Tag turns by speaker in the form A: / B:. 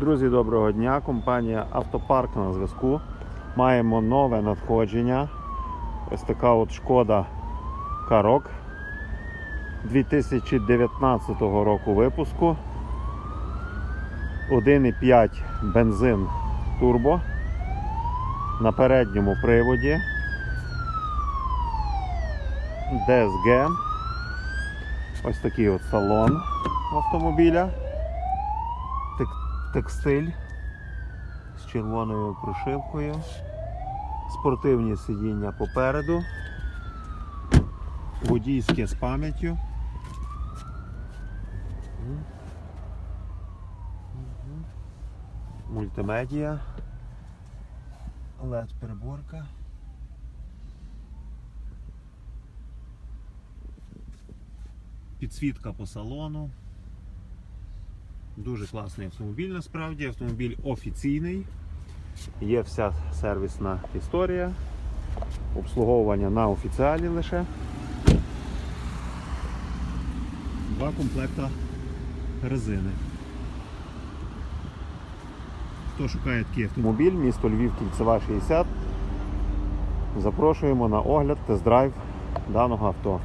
A: Друзі, доброго дня. Компанія Автопарк на зв'язку. Маємо нове надходження. Ось така от шкода Карок 2019 року випуску. 1,5 бензин турбо на передньому приводі. DSG. Ось такий от салон автомобіля. Тек- Текстиль з червоною прошивкою. Спортивні сидіння попереду. Водійське з пам'яттю. Мультимедіа. LED приборка. Підсвітка по салону. Дуже класний автомобіль насправді. Автомобіль офіційний. Є вся сервісна історія. Обслуговування на офіціалі лише. Два комплекта резини. Хто шукає такий автомобіль, місто Львів, Кільцева 60. Запрошуємо на огляд, тест-драйв даного авто.